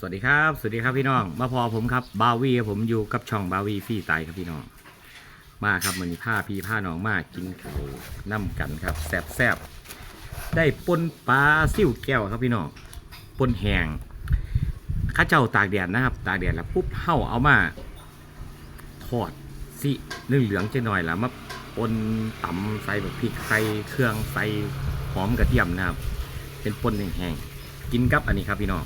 สวัสดีครับ สวัสดีครับพี่น้อง มาพอผมครับบาวีครับผมอยู่กับช่องบาวีฟรีไตครับพี่น้อง มาครับมันมีผ้าพี่ผ้าน้องมากินเขาวน้ำกันครับแซบแซบได้ปนปลาซิ่วแก้วครับพี่น้องปนแหงข้าเจ้าตากแดดนะครับ ตากแดดแล้วปุ๊บเห่าเอามาทอดสิเหลืองๆจะหน่อยแล้วมาปนตำใส่แบบพริกใส่เครื่องใส่หอมกระเทียมนะครับ เป็นปนแห้งๆกินกับอันนี้ครับพี่น้อง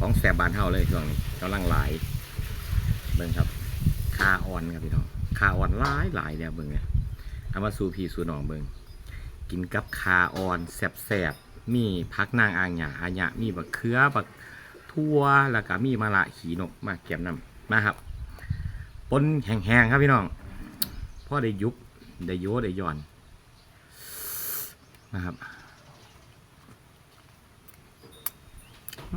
ของแสบบานเฮาเลยช่วงนี้กำลังหลายเบิ่งครับคาออนครับพี่น้องคาออนหลายหลายเนี่ยเบิ่งเนี่ยเอามาสู่พี่สู่น้องเบิ่งกินกับคาออนแสบแสบๆมีพักนางอางหยาอาหยะมีบักเขือบักทั่วแล้วก็มีมะละขีนกมาเก็บน้ำมาครับปนแห้งๆครับพี่น้องพ่อได้ยุบได้โยได้ย่อนนะครับ อืม ข้า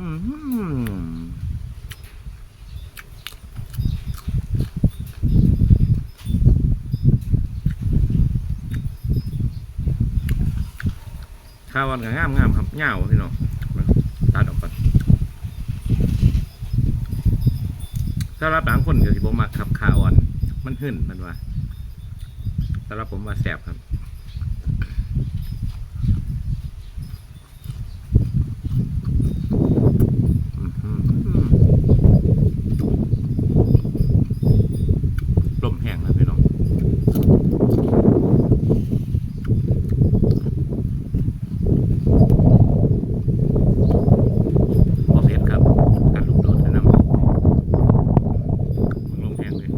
ววันก็งามงามๆครับเงาวพี่น้องมาตัดออกก่อนสำหรับบางคนก็สิบ่มักครับข้าวอ่อน มันหื่นมันว่าสำหรับผมว่าแสบครับ อื้อหือลมแห้งแล้วพี่น้องพอเพชรครับการลุกโดดนะน้ำลมแห้งเลย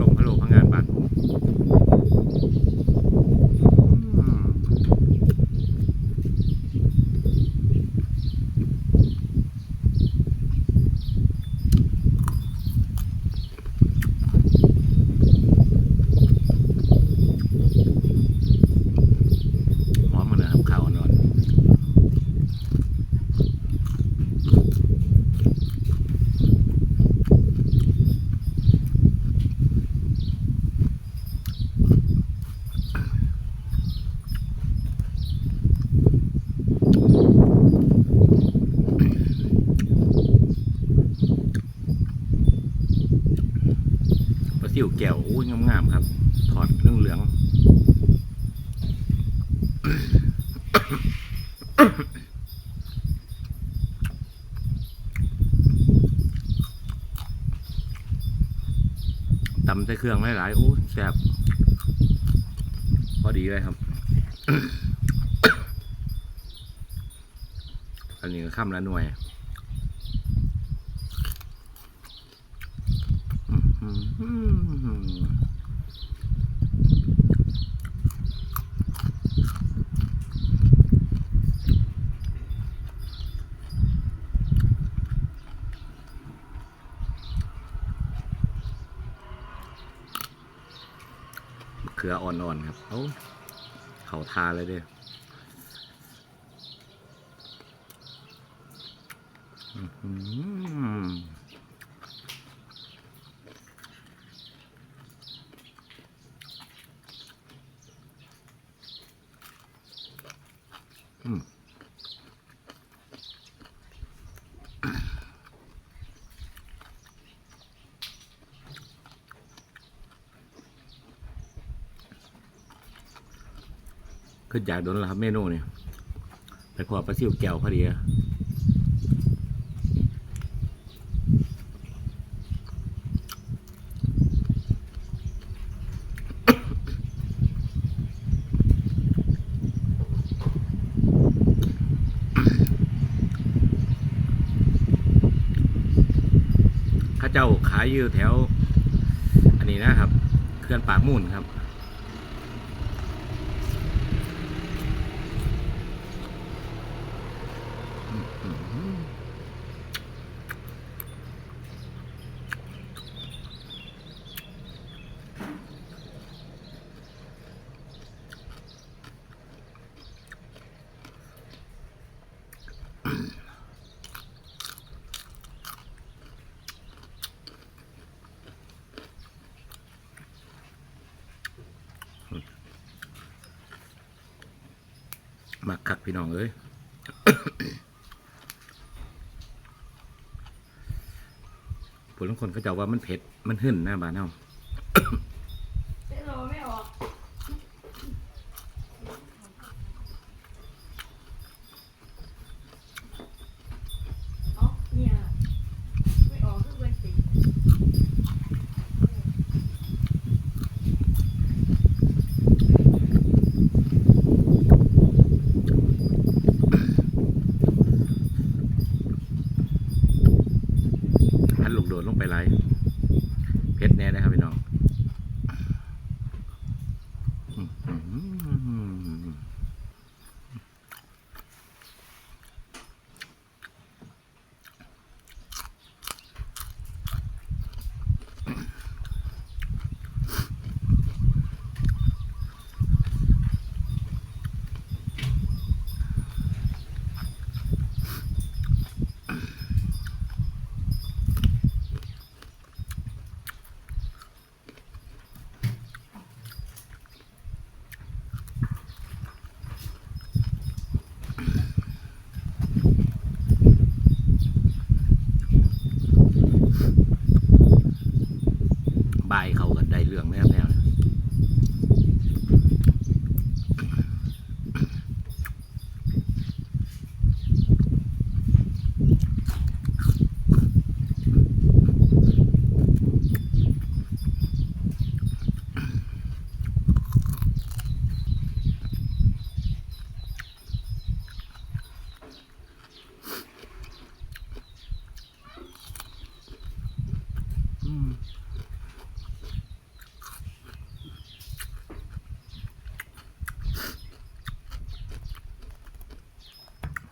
ลมพะโลพังงานบานผมอืม หอมมันนะครับข้าวอ่อนๆปลาซิวแก้วอุ้ ยงามๆครับ ถอดเรื่องเหลืองตำใส่เครื่องไม่หลายโอ้แซ่บพอดีเลยครับ อันนี้ข้ามละหน่วย เขืออ่อนๆครับเอ้าเขาทาเลยเด้ออืม คืออยากโดนแล้วครับเมนูเนี่ยไปพอปลาซิวแก้วพอดีข้าเจ้าขายอยู่แถว อันนี้นะครับเขื่อนปากมูลครับ คักพี่น้องเอ้ยผลบางคนก็จะว่ามันเผ็ด มันหึ่นนะบ้านเฮา อื้ บ่ายเขาก็ได้เรื่องแน่แน่ลย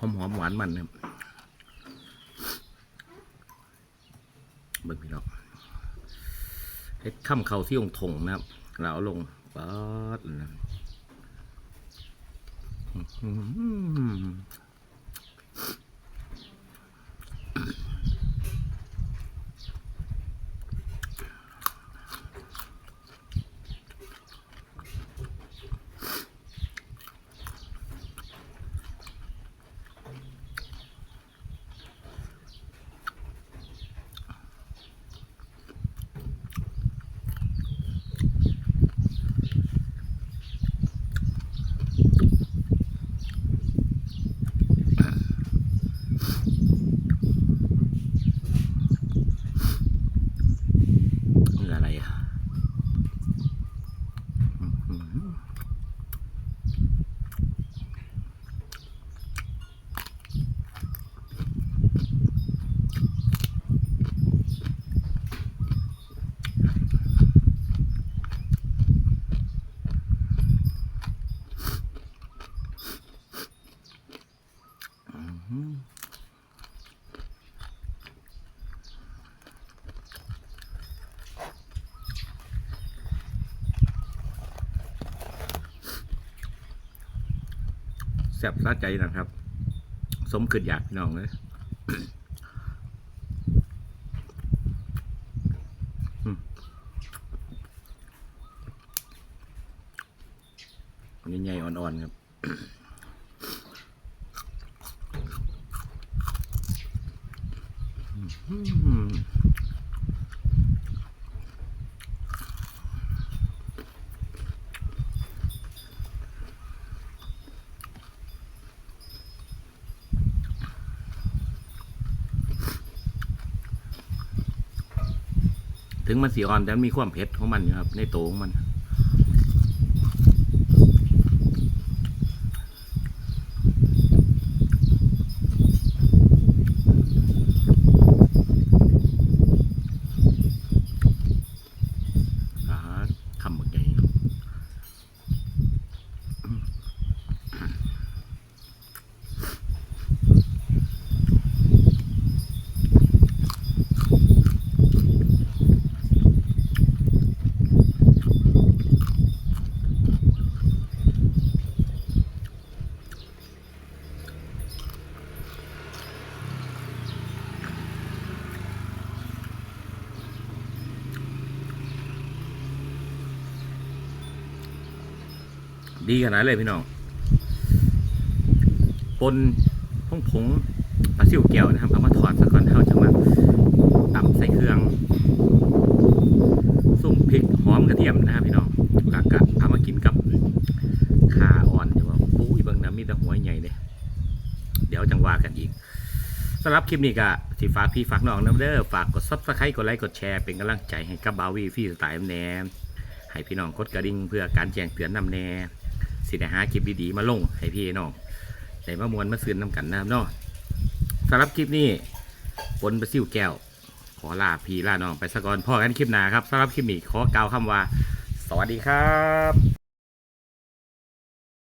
อืม หอมหวานมันนะครับเบิ่งพี่น้องเฮ็ดข้ามเข่าที่องถงนะครับเราเอาลงป๊อดนะ ซ่บซาใจนะครับ สมขึ้นอยากพี่น้องเลยอันนี้ใหญ่อ่อนๆครับ ถึงมันสีอ่อนแต่มันมีความเผ็ดของมันอยู่ครับ ในโตวของมัน อ่าคำหมดใหญ่ ดีขนาดเลยพี่น้องปนผงผงปลาซิวแก้วนะครับเอามาถอดซะก่อนเท่าจะมาต่ำใส่เครื่องซุ่มพริกหอมกระเทียมนะครับพี่น้องแล้วก็เอามากินกับขาอ่อนใช่ป่ะปุ้ยบางน้ำมีแต่หัวใหญ่เลยเดี๋ยวจังว่ากันอีกสำหรับคลิปนี้ก็สิฝากพี่ฝากน้องน้ำเด้อฝากกดซับสไครต์กดไลค์กดแชร์เป็นกำลังใจให้กับบาวีฟี่สไตล์แนมให้พี่น้องกดกระดิ่งเพื่อการแจ้งเตือนนำแน่ สิได้หาคลิปดีๆมาลงให้พี่น้องได้มามวนมาซื้อน้ำกันนะครับเนาะสำหรับคลิปนี้ปนประซิวแก้ว ขอลาพี่ลาน้องไปสะก่อนพ่อกันคลิปหน้าครับสำหรับคลิปนี้ขอกล่าวคำว่า สวัสดีครับ